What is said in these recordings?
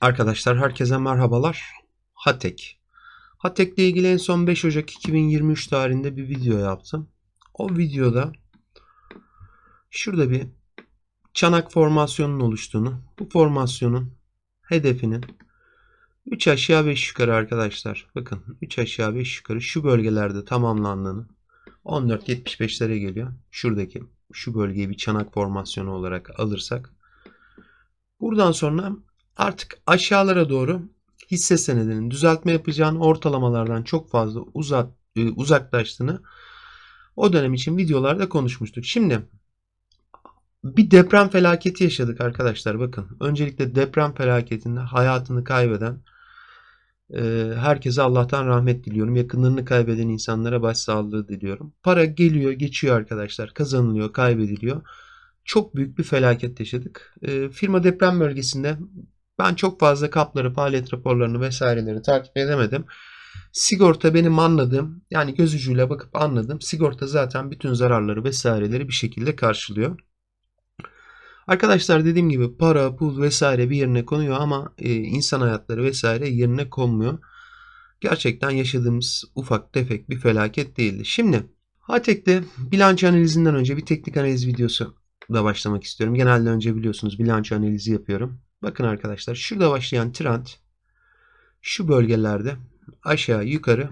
Arkadaşlar herkese merhabalar. Hatek. Hatek ile ilgili en son 5 Ocak 2023 tarihinde bir video yaptım. O videoda şurada bir çanak formasyonunun oluştuğunu, bu formasyonun hedefinin 3 aşağı 5 yukarı arkadaşlar. Bakın 3 aşağı 5 yukarı şu bölgelerde tamamlandığını 14.75'lere geliyor. Şuradaki şu bölgeyi bir çanak formasyonu olarak alırsak buradan sonra artık aşağılara doğru hisse senedinin düzeltme yapacağını ortalamalardan çok fazla uzak, e, uzaklaştığını o dönem için videolarda konuşmuştuk. Şimdi bir deprem felaketi yaşadık arkadaşlar. Bakın öncelikle deprem felaketinde hayatını kaybeden e, herkese Allah'tan rahmet diliyorum. Yakınlarını kaybeden insanlara başsağlığı diliyorum. Para geliyor, geçiyor arkadaşlar. Kazanılıyor, kaybediliyor. Çok büyük bir felaket yaşadık. E, firma deprem bölgesinde ben çok fazla kapları, faaliyet raporlarını vesaireleri takip edemedim. Sigorta benim anladığım yani göz ucuyla bakıp anladım. Sigorta zaten bütün zararları vesaireleri bir şekilde karşılıyor. Arkadaşlar dediğim gibi para, pul vesaire bir yerine konuyor ama e, insan hayatları vesaire yerine konmuyor. Gerçekten yaşadığımız ufak tefek bir felaket değildi. Şimdi Hatek'te bilanço analizinden önce bir teknik analiz videosu da başlamak istiyorum. Genelde önce biliyorsunuz bilanço analizi yapıyorum. Bakın arkadaşlar şurada başlayan trend şu bölgelerde aşağı yukarı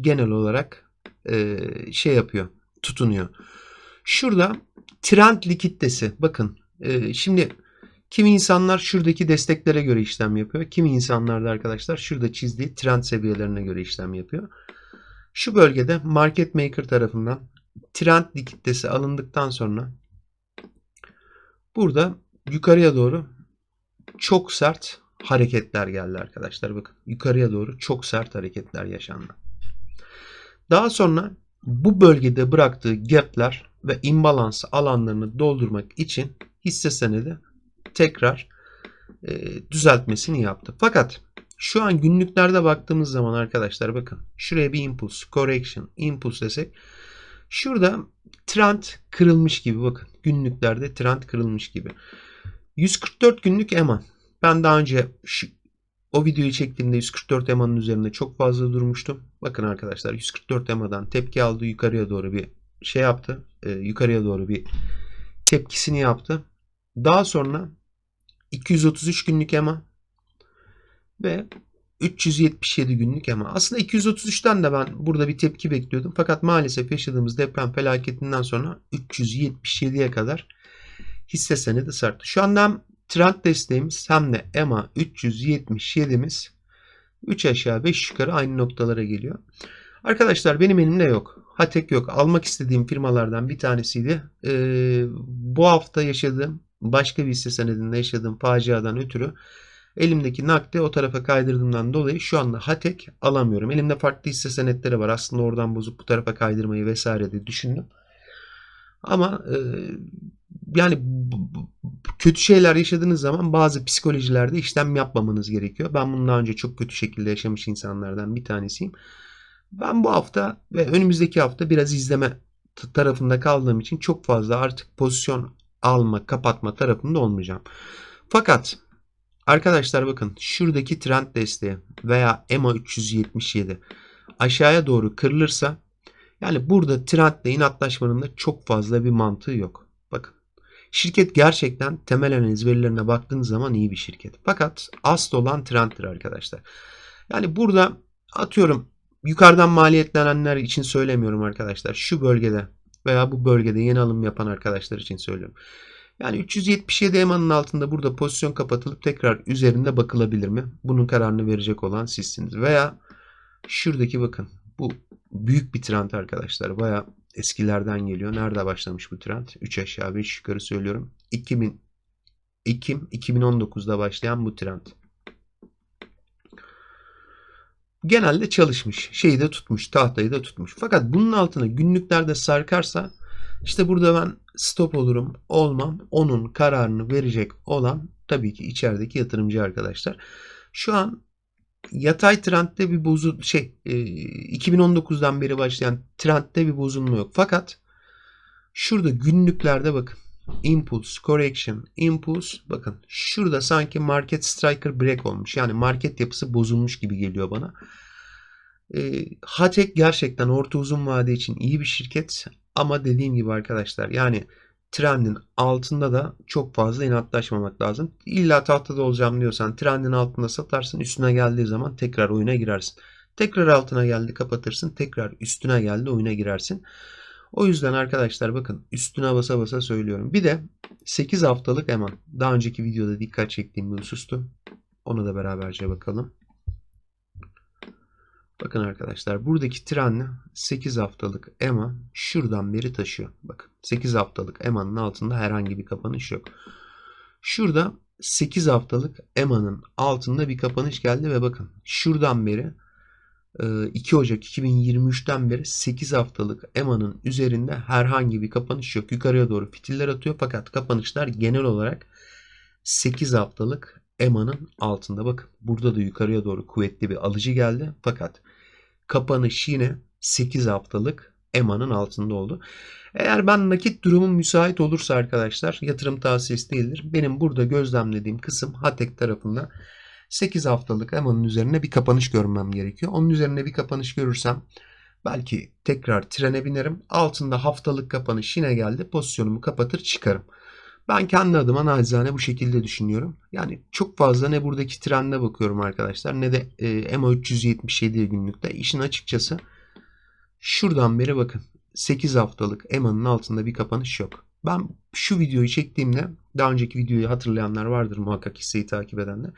genel olarak e, şey yapıyor, tutunuyor. Şurada trend likiditesi bakın e, şimdi kimi insanlar şuradaki desteklere göre işlem yapıyor. Kimi insanlar da arkadaşlar şurada çizdiği trend seviyelerine göre işlem yapıyor. Şu bölgede market maker tarafından trend likiditesi alındıktan sonra burada yukarıya doğru çok sert hareketler geldi arkadaşlar. Bakın yukarıya doğru çok sert hareketler yaşandı. Daha sonra bu bölgede bıraktığı gapler ve imbalans alanlarını doldurmak için hisse senedi tekrar e, düzeltmesini yaptı. Fakat şu an günlüklerde baktığımız zaman arkadaşlar bakın şuraya bir impuls, correction, impuls desek şurada trend kırılmış gibi bakın günlüklerde trend kırılmış gibi. 144 günlük EMA. Ben daha önce şu, o videoyu çektiğimde 144 EMA'nın üzerinde çok fazla durmuştum. Bakın arkadaşlar 144 EMA'dan tepki aldı. Yukarıya doğru bir şey yaptı. E, yukarıya doğru bir tepkisini yaptı. Daha sonra 233 günlük EMA ve 377 günlük EMA. Aslında 233'ten de ben burada bir tepki bekliyordum. Fakat maalesef yaşadığımız deprem felaketinden sonra 377'ye kadar hisse senedi sarktı. Şu anda trend desteğimiz hem de EMA 377'miz 3 aşağı 5 yukarı aynı noktalara geliyor. Arkadaşlar benim elimde yok. Hatek yok. Almak istediğim firmalardan bir tanesiydi. Ee, bu hafta yaşadığım başka bir hisse senedinde yaşadığım faciadan ötürü elimdeki nakdi o tarafa kaydırdığımdan dolayı şu anda Hatek alamıyorum. Elimde farklı hisse senetleri var. Aslında oradan bozup bu tarafa kaydırmayı vesaire de düşündüm. Ama e, yani kötü şeyler yaşadığınız zaman bazı psikolojilerde işlem yapmamanız gerekiyor. Ben bunu daha önce çok kötü şekilde yaşamış insanlardan bir tanesiyim. Ben bu hafta ve önümüzdeki hafta biraz izleme tarafında kaldığım için çok fazla artık pozisyon alma, kapatma tarafında olmayacağım. Fakat arkadaşlar bakın şuradaki trend desteği veya EMA 377 aşağıya doğru kırılırsa yani burada trendle inatlaşmanın da çok fazla bir mantığı yok. Şirket gerçekten temel analiz verilerine baktığınız zaman iyi bir şirket. Fakat asıl olan trenddir arkadaşlar. Yani burada atıyorum yukarıdan maliyetlenenler için söylemiyorum arkadaşlar. Şu bölgede veya bu bölgede yeni alım yapan arkadaşlar için söylüyorum. Yani 377 EMA'nın altında burada pozisyon kapatılıp tekrar üzerinde bakılabilir mi? Bunun kararını verecek olan sizsiniz. Veya şuradaki bakın bu büyük bir trend arkadaşlar. Baya eskilerden geliyor. Nerede başlamış bu trend? 3 aşağı 5 yukarı söylüyorum. 2000 Ekim 2019'da başlayan bu trend. Genelde çalışmış. Şeyi de tutmuş. Tahtayı da tutmuş. Fakat bunun altına günlüklerde sarkarsa işte burada ben stop olurum. Olmam. Onun kararını verecek olan tabii ki içerideki yatırımcı arkadaşlar. Şu an yatay trendde bir bozu şey e, 2019'dan beri başlayan trendde bir bozulma yok. Fakat şurada günlüklerde bakın impulse, correction, impulse. Bakın şurada sanki market striker break olmuş. Yani market yapısı bozulmuş gibi geliyor bana. E, Hatek gerçekten orta uzun vade için iyi bir şirket. Ama dediğim gibi arkadaşlar yani trendin altında da çok fazla inatlaşmamak lazım. İlla tahtada olacağım diyorsan trendin altında satarsın. Üstüne geldiği zaman tekrar oyuna girersin. Tekrar altına geldi kapatırsın. Tekrar üstüne geldi oyuna girersin. O yüzden arkadaşlar bakın üstüne basa basa söylüyorum. Bir de 8 haftalık hemen daha önceki videoda dikkat çektiğim bir husustu. Onu da beraberce bakalım. Bakın arkadaşlar buradaki trenle 8 haftalık EMA şuradan beri taşıyor. Bakın 8 haftalık EMA'nın altında herhangi bir kapanış yok. Şurada 8 haftalık EMA'nın altında bir kapanış geldi ve bakın şuradan beri 2 Ocak 2023'ten beri 8 haftalık EMA'nın üzerinde herhangi bir kapanış yok. Yukarıya doğru fitiller atıyor fakat kapanışlar genel olarak 8 haftalık EMA'nın altında. Bakın burada da yukarıya doğru kuvvetli bir alıcı geldi. Fakat kapanış yine 8 haftalık EMA'nın altında oldu. Eğer ben nakit durumum müsait olursa arkadaşlar yatırım tavsiyesi değildir. Benim burada gözlemlediğim kısım Hatek tarafında 8 haftalık EMA'nın üzerine bir kapanış görmem gerekiyor. Onun üzerine bir kapanış görürsem belki tekrar trene binerim. Altında haftalık kapanış yine geldi. Pozisyonumu kapatır çıkarım. Ben kendi adıma nacizane bu şekilde düşünüyorum. Yani çok fazla ne buradaki trende bakıyorum arkadaşlar ne de e, EMA 377 günlükte. İşin açıkçası şuradan beri bakın 8 haftalık EMA'nın altında bir kapanış yok. Ben şu videoyu çektiğimde daha önceki videoyu hatırlayanlar vardır muhakkak hisseyi takip edenler.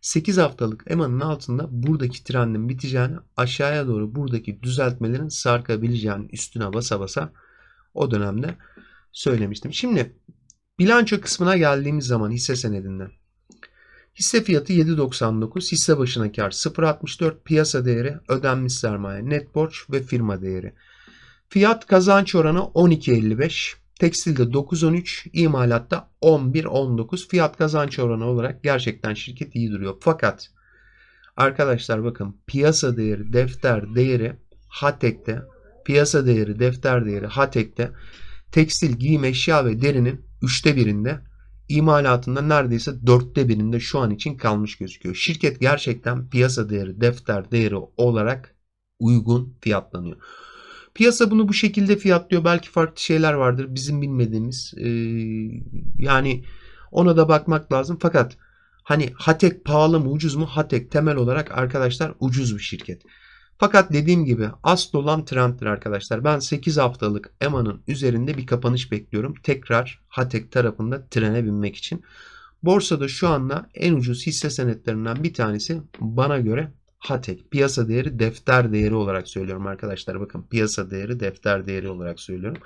8 haftalık EMA'nın altında buradaki trendin biteceğini aşağıya doğru buradaki düzeltmelerin sarkabileceğini üstüne basa basa o dönemde söylemiştim. Şimdi bilanço kısmına geldiğimiz zaman hisse senedinden. Hisse fiyatı 7.99, hisse başına kar 0.64, piyasa değeri, ödenmiş sermaye, net borç ve firma değeri. Fiyat kazanç oranı 12.55, tekstilde 9.13, imalatta 11.19 fiyat kazanç oranı olarak gerçekten şirket iyi duruyor. Fakat arkadaşlar bakın piyasa değeri, defter değeri Hatek'te, piyasa değeri, defter değeri Hatek'te, tekstil, giyim, eşya ve derinin 3'te birinde, imalatında neredeyse 4'te birinde şu an için kalmış gözüküyor. Şirket gerçekten piyasa değeri, defter değeri olarak uygun fiyatlanıyor. Piyasa bunu bu şekilde fiyatlıyor. Belki farklı şeyler vardır bizim bilmediğimiz. Ee, yani ona da bakmak lazım. Fakat hani Hatek pahalı mı ucuz mu? Hatek temel olarak arkadaşlar ucuz bir şirket. Fakat dediğim gibi asıl olan trenddir arkadaşlar. Ben 8 haftalık EMA'nın üzerinde bir kapanış bekliyorum. Tekrar Hatek tarafında trene binmek için. Borsada şu anda en ucuz hisse senetlerinden bir tanesi bana göre Hatek. Piyasa değeri defter değeri olarak söylüyorum arkadaşlar. Bakın piyasa değeri defter değeri olarak söylüyorum.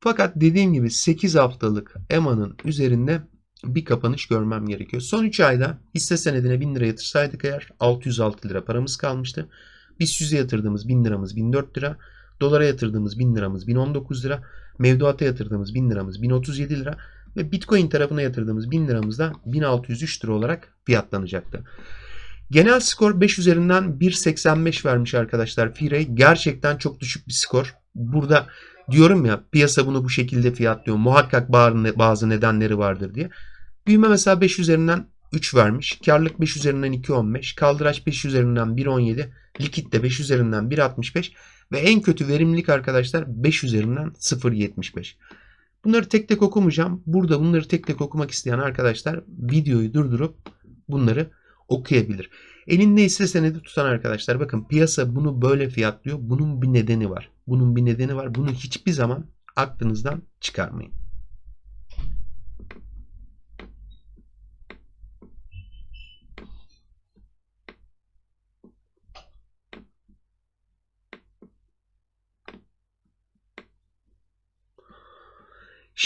Fakat dediğim gibi 8 haftalık EMA'nın üzerinde bir kapanış görmem gerekiyor. Son 3 ayda hisse senedine 1000 lira yatırsaydık eğer 606 lira paramız kalmıştı. Biz yüze yatırdığımız 1000 liramız 1004 lira. Dolara yatırdığımız 1000 liramız 1019 lira. Mevduata yatırdığımız 1000 liramız 1037 lira. Ve Bitcoin tarafına yatırdığımız 1000 liramız da 1603 lira olarak fiyatlanacaktı. Genel skor 5 üzerinden 1.85 vermiş arkadaşlar Firey. Gerçekten çok düşük bir skor. Burada diyorum ya piyasa bunu bu şekilde fiyatlıyor. Muhakkak bazı nedenleri vardır diye. Büyüme mesela 5 üzerinden 3 vermiş. Karlık 5 üzerinden 2.15. Kaldıraç 5 üzerinden 1.17. Likit de 5 üzerinden 1.65. Ve en kötü verimlilik arkadaşlar 5 üzerinden 0.75. Bunları tek tek okumayacağım. Burada bunları tek tek okumak isteyen arkadaşlar videoyu durdurup bunları okuyabilir. Elinde hisse senedi tutan arkadaşlar bakın piyasa bunu böyle fiyatlıyor. Bunun bir nedeni var. Bunun bir nedeni var. Bunu hiçbir zaman aklınızdan çıkarmayın.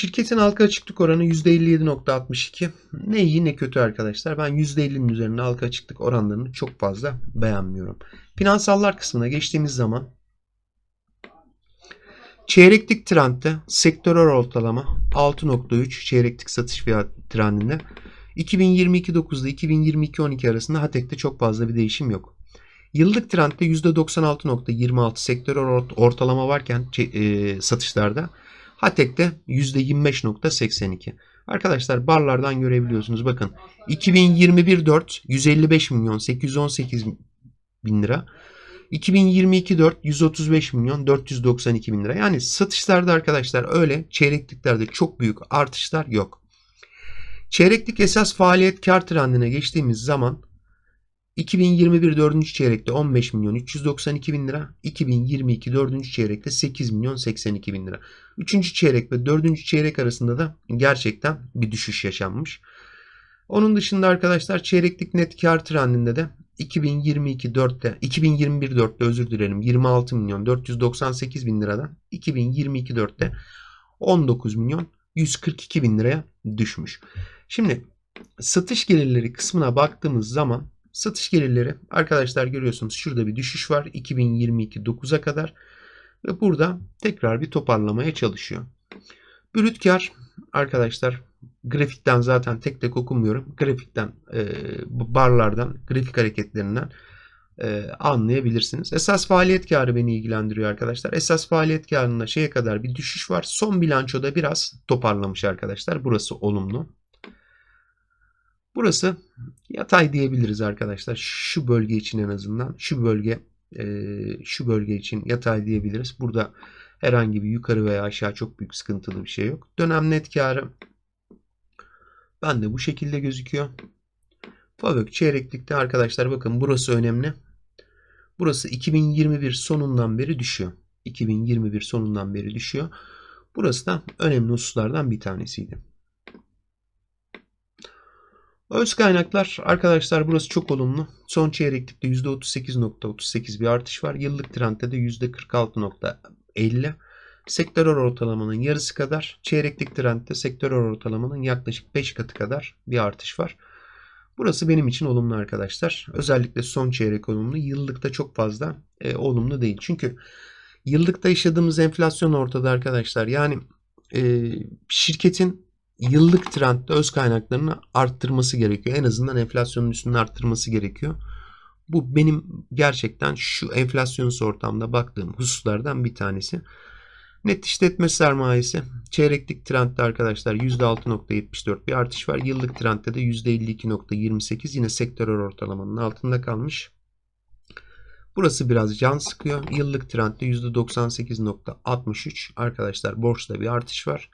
Şirketin halka açıklık oranı %57.62. Ne iyi ne kötü arkadaşlar. Ben %50'nin üzerinde halka açıklık oranlarını çok fazla beğenmiyorum. Finansallar kısmına geçtiğimiz zaman çeyreklik trendde sektörel ortalama 6.3 çeyreklik satış fiyat trendinde 2022-9'da 2022-12 arasında Hatek'te çok fazla bir değişim yok. Yıllık trendde %96.26 sektörel ortalama varken e, satışlarda Hatek'te %25.82. Arkadaşlar barlardan görebiliyorsunuz. Bakın 2021 4 155 milyon 818 bin lira. 2022 4 135 milyon 492 bin lira. Yani satışlarda arkadaşlar öyle çeyrekliklerde çok büyük artışlar yok. Çeyreklik esas faaliyet kar trendine geçtiğimiz zaman 2021 4. çeyrekte 15 milyon 392 bin lira. 2022 4. çeyrekte 8 milyon 82 bin lira. 3. çeyrek ve 4. çeyrek arasında da gerçekten bir düşüş yaşanmış. Onun dışında arkadaşlar çeyreklik net kar trendinde de 2022 4'te 2021 4'te özür dilerim 26 milyon 498 bin liradan 2022 4'te 19 milyon 142 bin liraya düşmüş. Şimdi satış gelirleri kısmına baktığımız zaman satış gelirleri arkadaşlar görüyorsunuz şurada bir düşüş var 2022 9'a kadar ve burada tekrar bir toparlamaya çalışıyor. Brüt kar arkadaşlar grafikten zaten tek tek okumuyorum. Grafikten, e, barlardan, grafik hareketlerinden e, anlayabilirsiniz. Esas faaliyet karı beni ilgilendiriyor arkadaşlar. Esas faaliyet karında şeye kadar bir düşüş var. Son bilançoda biraz toparlamış arkadaşlar. Burası olumlu. Burası yatay diyebiliriz arkadaşlar. Şu bölge için en azından. Şu bölge e, şu bölge için yatay diyebiliriz. Burada herhangi bir yukarı veya aşağı çok büyük sıkıntılı bir şey yok. Dönem net karı ben de bu şekilde gözüküyor. Favök çeyreklikte arkadaşlar bakın burası önemli. Burası 2021 sonundan beri düşüyor. 2021 sonundan beri düşüyor. Burası da önemli hususlardan bir tanesiydi. Öz kaynaklar arkadaşlar burası çok olumlu. Son çeyreklikte %38.38 bir artış var. Yıllık trendde de %46.50. Sektörel ortalamanın yarısı kadar, çeyreklik trendde sektörel ortalamanın yaklaşık 5 katı kadar bir artış var. Burası benim için olumlu arkadaşlar. Özellikle son çeyrek olumlu. Yıllıkta çok fazla e, olumlu değil. Çünkü yıllıkta yaşadığımız enflasyon ortada arkadaşlar. Yani e, şirketin yıllık trendde öz kaynaklarını arttırması gerekiyor. En azından enflasyonun üstünde arttırması gerekiyor. Bu benim gerçekten şu enflasyonist ortamda baktığım hususlardan bir tanesi. Net işletme sermayesi çeyreklik trendde arkadaşlar %6.74 bir artış var. Yıllık trendde de %52.28 yine sektörel ortalamanın altında kalmış. Burası biraz can sıkıyor. Yıllık trendde %98.63 arkadaşlar borçta bir artış var.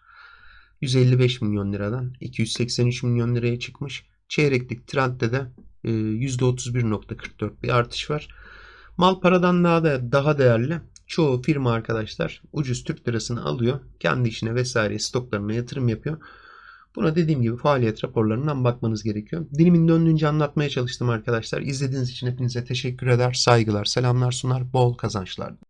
155 milyon liradan 283 milyon liraya çıkmış. Çeyreklik trendde de %31.44 e, bir artış var. Mal paradan daha da daha değerli çoğu firma arkadaşlar ucuz Türk lirasını alıyor. Kendi işine vesaire stoklarına yatırım yapıyor. Buna dediğim gibi faaliyet raporlarından bakmanız gerekiyor. Dilimin döndüğünce anlatmaya çalıştım arkadaşlar. İzlediğiniz için hepinize teşekkür eder. Saygılar, selamlar sunar. Bol kazançlar.